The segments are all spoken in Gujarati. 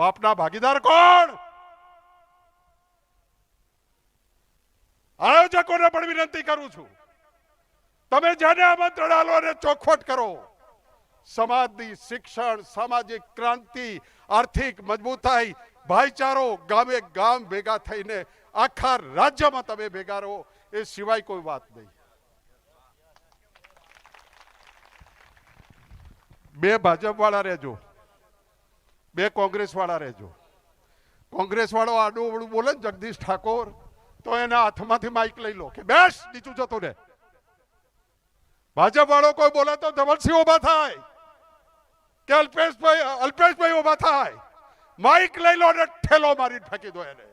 પાપના ભાગીદાર કોણ? આયોજકોને પણ વિનંતી કરું છું. તમે જેને આમંત્રણ આલો અને ચોખવટ કરો. સમાજની શિક્ષણ, સામાજિક ક્રાંતિ, આર્થિક મજબૂતાઈ, ભાઈચારો ગામે ગામ ભેગા થઈને આખા રાજ્યમાં તમે ભેગા રહો, એ સિવાય કોઈ વાત નહીં. બે ભાજપ વાળા રહેજો. બે કોંગ્રેસ વાળા રહેજો. કોંગ્રેસ વાળો આડું અવડું બોલે ને જગદીશ ઠાકોર, તો એના હાથમાંથી માઇક લઈ લો કે બેસ, નીચું જતો રહે. ભાજપ વાળો કોઈ બોલે તો ધવલસિંહ ઊભા થાય. કે અલ્પેશભાઈ અલ્પેશભાઈ ઊભા થાય. માઇક લઈ લો ને ઠેલો મારી ફેંકી દો એને.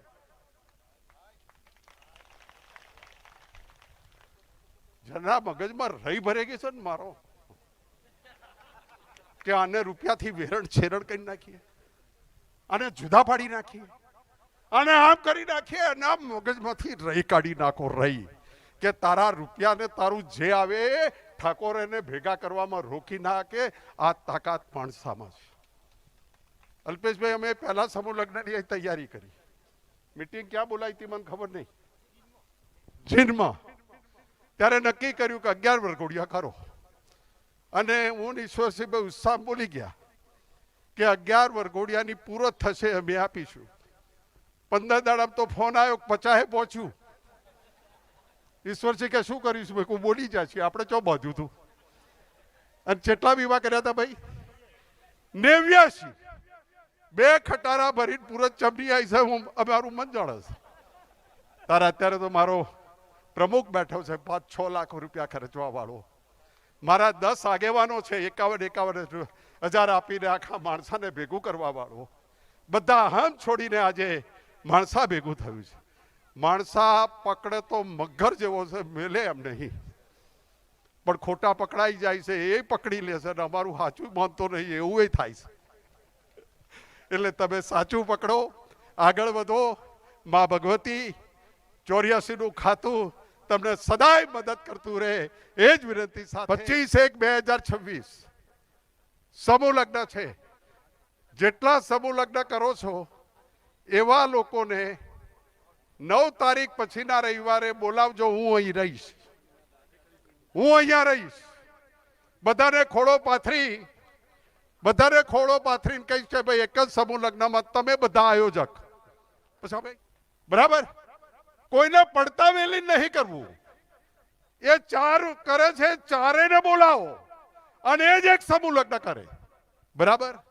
જેના મગજમાં રહી ભરે ગઈ છે ને મારો. કે આને રૂપિયાથી વેરણ છેરણ કરી નાખીએ. આને જુદા પાડી નાખીએ. અને આમ કરી નાખીએ અને આમ મગજમાંથી રહી કાઢી નાખો રહી કે તારા રૂપિયાને તારું જે આવે ઠાકોર એને ભેગા કરવામાં રોકી નાખે. આ તાકાત માણસામાં છે. અલ્પેશભાઈ, અમે પહેલા સમૂહ લગ્નની તૈયારી કરી. મીટિંગ ક્યાં બોલાવી હતી મને ખબર નહીં. જીનમાં ત્યારે નક્કી કર્યું કે અગિયાર વરઘોડિયા કરો. અને હું ઈશ્વર ઈશ્વરસિંહભાઈ ઉત્સાહ બોલી ગયા કે અગિયાર વરઘોડિયાની પૂરો થશે અમે આપીશું. પંદર દાડા તો ફોન આવ્યો પચાસે પહોંચ્યું. ઈશ્વરસિંહ કે શું કરીશું ભાઈ હું બોલી જાય છે, આપણે ચો બાંધ્યું હતું અને કેટલા વીમા કર્યા હતા ભાઈ નેવ્યાસી બે ખટારા ભરીને પૂરત ચમની આવી છે, હું અમારું મન જાણે છે. તારા અત્યારે તો મારો પ્રમુખ બેઠો છે, પાંચ છ લાખ રૂપિયા ખર્ચવા વાળો. મારા દસ આગેવાનો છે, એકાવન એકાવન હજાર આપીને આખા માણસાને ભેગું કરવા વાળો. બધા હમ છોડીને આજે માણસા ભેગું થયું છે. માણસા પકડે તો મગર જેવો છે, મેલે એમ નહીં. પણ ખોટા પકડાઈ જાય છે, એ પકડી લેશે અને અમારું સાચું માનતો નહીં, એવું એ થાય છે. એટલે તમે સાચું પકડો, આગળ વધો, મા ભગવતી ચોર્યાસીનું ખાતું તમને સદાય મદદ કરતું રહે. એ જ વિનંતી સાથે પચીસ એક બે હજાર છવ્વીસ. સમૂહ લગ્ન છે. જેટલા સમૂહ લગ્ન કરો છો, એવા લોકોને નવ તારીખ પછીના રવિવારે બોલાવજો, હું અહીં રહીશ. હું અહીંયા રહીશ. બધાને ખોળો પાથરી. બધાને ખોળો પાથરીને કહીશ કે ભાઈ, એક જ સમૂહ લગ્નમાં તમે બધા આયોજક. પછી ભાઈ, બરાબર? કોઈને પડતા વેલી નહીં કરવું. એ ચાર કરે છે ચારેને બોલાવો. અને એ જ એક સમૂહ લગ્ન કરે. બરાબર?